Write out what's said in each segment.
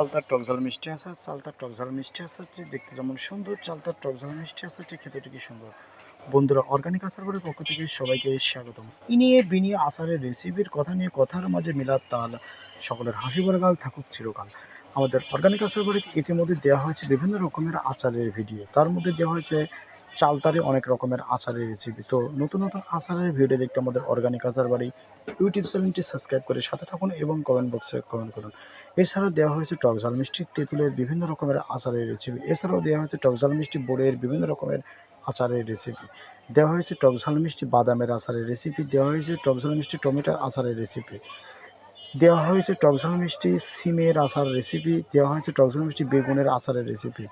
চালতার টকঝাল মিষ্টি আছে চালতার টকঝাল মিষ্টি যে দেখতে যেমন সুন্দর, চালতার টকঝাল মিষ্টি যে খেতে কি সুন্দর। বন্ধুরা অর্গানিক আচার বাড়ির পক্ষ থেকে সবাইকে স্বাগতম। ইনিয়ে বিনিয়ে আচারের রেসিপির কথা নিয়ে কথার মাঝে মিলার তাল, সকলের হাসি বরগাল থাকুক চিরকাল। আমাদের অর্গানিক আচার বাড়িতে ইতিমধ্যে দেওয়া হয়েছে বিভিন্ন রকমের আচারের ভিডিও তার মধ্যে দেওয়া হয়েছে চালতারে অনেক রকমের আচারের রেসিপি তো নতুন নতুন আচারের ভিডিও দেখতে আমাদের অর্গানিক আচার বাড়ি ইউটিউব চ্যানেলটি সাবস্ক্রাইব করে সাথে থাকুন এবং কমেন্ট বক্সে কমেন্ট করুন। এছাড়াও দেওয়া হয়েছে টক ঝাল মিষ্টি, তেঁতুলের বিভিন্ন রকমের আচারের রেসিপি এছাড়াও দেওয়া হয়েছে টক ঝাল মিষ্টি, বোড়ের বিভিন্ন রকমের আচারের রেসিপি দেওয়া হয়েছে টক ঝাল মিষ্টি, বাদামের আচারের রেসিপি দেওয়া হয়েছে টক ঝাল মিষ্টি, টমেটোর আচারের রেসিপি দেওয়া হয়েছে টকঝাল মিষ্টি, সিমের আচার রেসিপি দেওয়া হয়েছে টকঝাল মিষ্টি, বেগুনের আচারের রেসিপি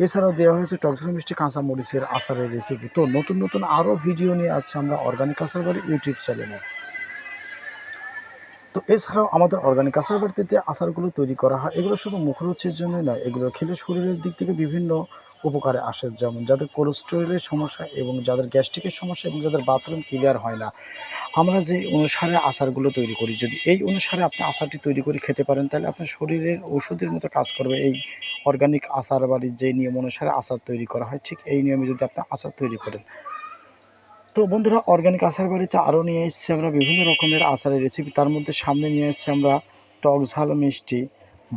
এছাড়াও দেওয়া হয়েছে টকঝাল মিষ্টি কাঁচা মরিচের আচারের রেসিপি তো নতুন নতুন আরও ভিডিও নিয়ে আসছে আমরা অর্গানিক আচার বাড়ি ইউটিউব চ্যানেলে তো এছাড়াও আমাদের অর্গানিক আচার বাড়িতে আচারগুলো তৈরি করা হয়। এগুলো শুধু মুখরোচের জন্যই নয়, এগুলো খেলে শরীরের দিক থেকে বিভিন্ন উপকারে আসে। যেমন যাদের কোলেস্টেরলের সমস্যা এবং যাদের গ্যাস্ট্রিকের সমস্যা এবং যাদের বাথরুম ক্লিয়ার হয় না, আমরা যে অনুসারে আচারগুলো তৈরি করি, যদি এই অনুসারে আপনি আচারটি তৈরি করে খেতে পারেন, তাহলে আপনার শরীরের ওষুধের মতো কাজ করবে। এই অর্গানিক আচার বাড়ির যে নিয়ম অনুসারে আচার তৈরি করা হয়, ঠিক এই নিয়মে যদি আপনি আচার তৈরি করেন। তো বন্ধুরা অর্গানিক আচার বাড়িতে আরও নিয়ে এসেছি আমরা বিভিন্ন রকমের আচারের রেসিপি তার মধ্যে সামনে নিয়ে এসেছি আমরা টক ঝাল মিষ্টি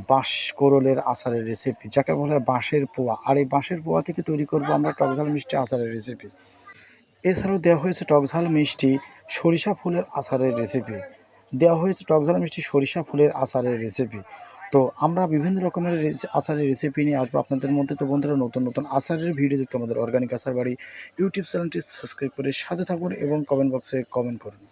বাঁশ কোরলের আচারের রেসিপি যাকে বলে বাঁশের পোয়া। আর এই বাঁশের পোয়া থেকে তৈরি করব আমরা টক ঝাল মিষ্টি আচারের রেসিপি এছাড়াও দেওয়া হয়েছে টক ঝাল মিষ্টি সরিষা ফুলের আচারের রেসিপি দেওয়া হয়েছে টক ঝাল মিষ্টি সরিষা ফুলের আচারের রেসিপি তো আমরা বিভিন্ন রকমের আচারের রেসিপি নিয়ে আসব আপনাদের মধ্যে। তো বন্ধুরা, নতুন নতুন আচারের ভিডিও দেখতে আমাদের অর্গানিক আচার বাড়ি ইউটিউব চ্যানেলটি সাবস্ক্রাইব করে সাথে থাকুন এবং কমেন্ট বক্সে কমেন্ট করুন।